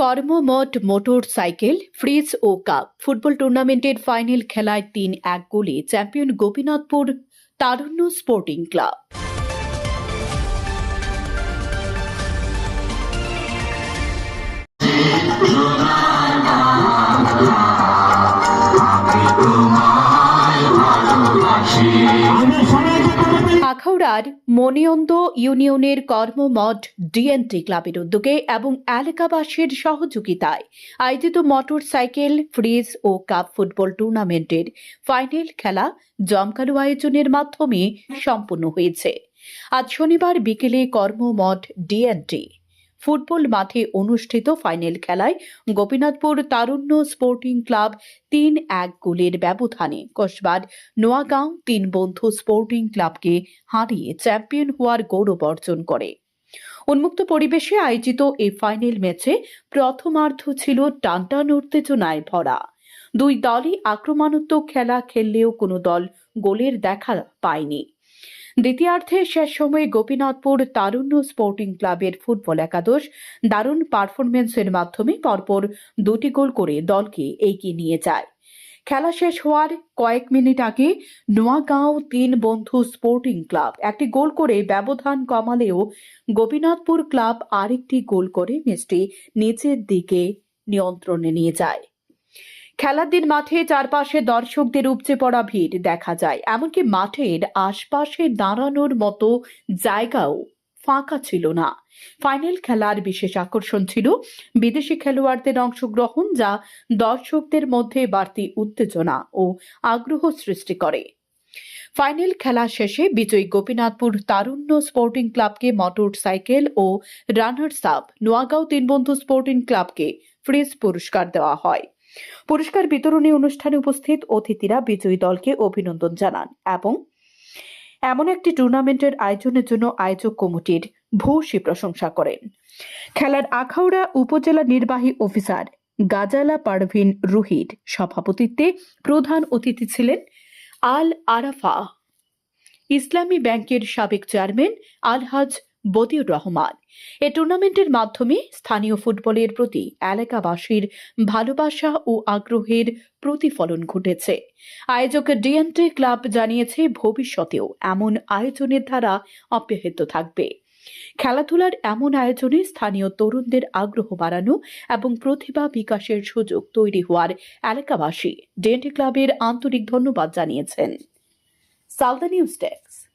কর্মমঠ motor cycle, fridge ও cup. Football টুর্নামেন্টের final খেলায় তিন এক গোলে champion Gopinathpur Tarunya sporting club. আখাউড়ার মনিয়ন্দ ইউনিয়নের কর্মমঠ ডিএনটি ক্লাবের উদ্যোগে এবং এলাকাবাসীর সহযোগিতায় আয়োজিত মোটর সাইকেল ফ্রিজ ও কাপ ফুটবল টুর্নামেন্টের ফাইনাল খেলা জমকালো আয়োজনের মাধ্যমে সম্পন্ন হয়েছে। আজ শনিবার বিকেলে কর্মমঠ ডিএনটি ফুটবল মাঠে অনুষ্ঠিত ফাইনাল খেলায় গোপীনাথপুর তারুণ্য স্পোর্টিং ক্লাব তিন এক গোলের ব্যবধানে। কসবার নোয়াগাঁও তিন বন্ধু স্পোর্টিং ক্লাবকে হারিয়ে চ্যাম্পিয়ন হওয়ার গৌরব অর্জন করে। উন্মুক্ত পরিবেশে আয়োজিত এই ফাইনাল ম্যাচে প্রথমার্ধ ছিল টানটান উত্তেজনায় ভরা। দুই দলই আক্রমণাত্মক খেলা খেললেও কোনো দল গোলের দেখা পায়নি। দ্বিতীয়ার্ধে শেষ সময়ে গোপীনাথপুর তারুণ্য স্পোর্টিং ক্লাবের ফুটবল একাদশ দারুণ পারফরমেন্সের মাধ্যমে পরপর দুটি গোল করে দলকে এগিয়ে নিয়ে যায়। খেলা শেষ হওয়ার কয়েক মিনিট আগে নোয়াগাঁও তিন বন্ধু স্পোর্টিং ক্লাব একটি গোল করে ব্যবধান কমালেও গোপীনাথপুর ক্লাব আরেকটি গোল করে ম্যাচটি নিচের দিকে নিয়ন্ত্রণে নিয়ে যায়। খেলার দিন মাঠে চারপাশে দর্শকদের উপচে পড়া ভিড় দেখা যায়। এমনকি মাঠের আশপাশে দাঁড়ানোর মতো জায়গাও ফাঁকা ছিল না। ফাইনাল খেলার বিশেষ আকর্ষণ ছিল বিদেশি খেলোয়াড়দের অংশগ্রহণ যা দর্শকদের মধ্যে বাড়তি উত্তেজনা ও আগ্রহ সৃষ্টি করে। ফাইনাল খেলা শেষে বিজয়ী গোপীনাথপুর তারুণ্য স্পোর্টিং ক্লাবকে মোটর সাইকেল ও runners up Noagaon Tinbondhu sporting ক্লাবকে ফ্রিজ পুরস্কার দেওয়া হয়। পুরস্কার বিতরণী অনুষ্ঠানে উপস্থিত অতিথিরা বিজয়ী দলকে অভিনন্দন জানান এবং এমন একটি টুর্নামেন্টের আয়োজনের জন্য আয়োজক কমিটির ভূয়সী প্রশংসা করেন। খেলার আখাউড়া উপজেলা নির্বাহী অফিসার গাজালা পারভিন রুহির সভাপতিত্বে প্রধান অতিথি ছিলেন আল আরাফা। ইসলামী ব্যাংকের সাবেক চেয়ারম্যান আলহাজ বদিউর রহমান। এ টুর্নামেন্টের মাধ্যমে স্থানীয় ফুটবলের প্রতি এলাকাবাসীর ভালোবাসা ও আগ্রহের প্রতিফলন ঘটেছে। আয়োজক ডিএনটি ক্লাব জানিয়েছে, ভবিষ্যতেও এমন আয়োজনের ধারা অব্যাহত থাকবে। খেলাধুলার এমন আয়োজনে স্থানীয় তরুণদের আগ্রহ বাড়ানো এবং প্রতিভা বিকাশের সুযোগ তৈরি হওয়ার এলাকাবাসী ডিএনটি ক্লাবের আন্তরিক ধন্যবাদ জানিয়েছেন। Salda news desk.